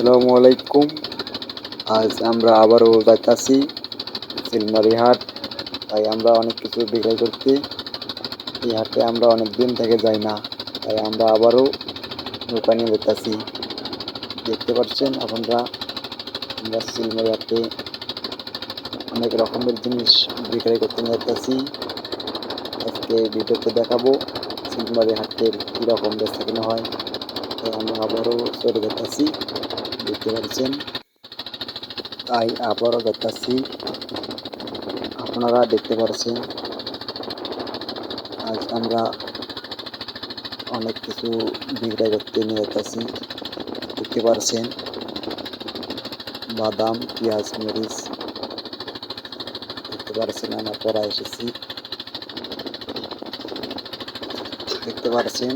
আসসালামু আলাইকুম আজ আমরা আবারও যাইতাছি সিলমারি হাট তাই আমরা অনেক কিছু বিক্রয় করতে এই হাটে আমরা অনেক দিন থেকে যাই না, তাই আমরা আবারও নৌকা নিয়ে যেতেছি দেখতে পাচ্ছেন আপনারা, আমরা সিলমারি হাটে অনেক রকমের জিনিস বিক্রয় করতে যাইতেছি। আজকে ভিডিওতে দেখাবো সিলমারি হাটের কীরকম বেচা কেনা হয়। আমরা আবারও চলে যেতেছি। দেখতে পাচ্ছেন? তাই আবারও যেতেছি। আপনারা দেখতে পাচ্ছেন আজ আমরা অনেক কিছু বিক্রয় করতে নিয়ে যেতেছি। দেখতে পাচ্ছেন বাদাম, পেঁয়াজ, মরিচ। দেখতে পাচ্ছেন আমরা পড়া এসেছি। দেখতে পাচ্ছেন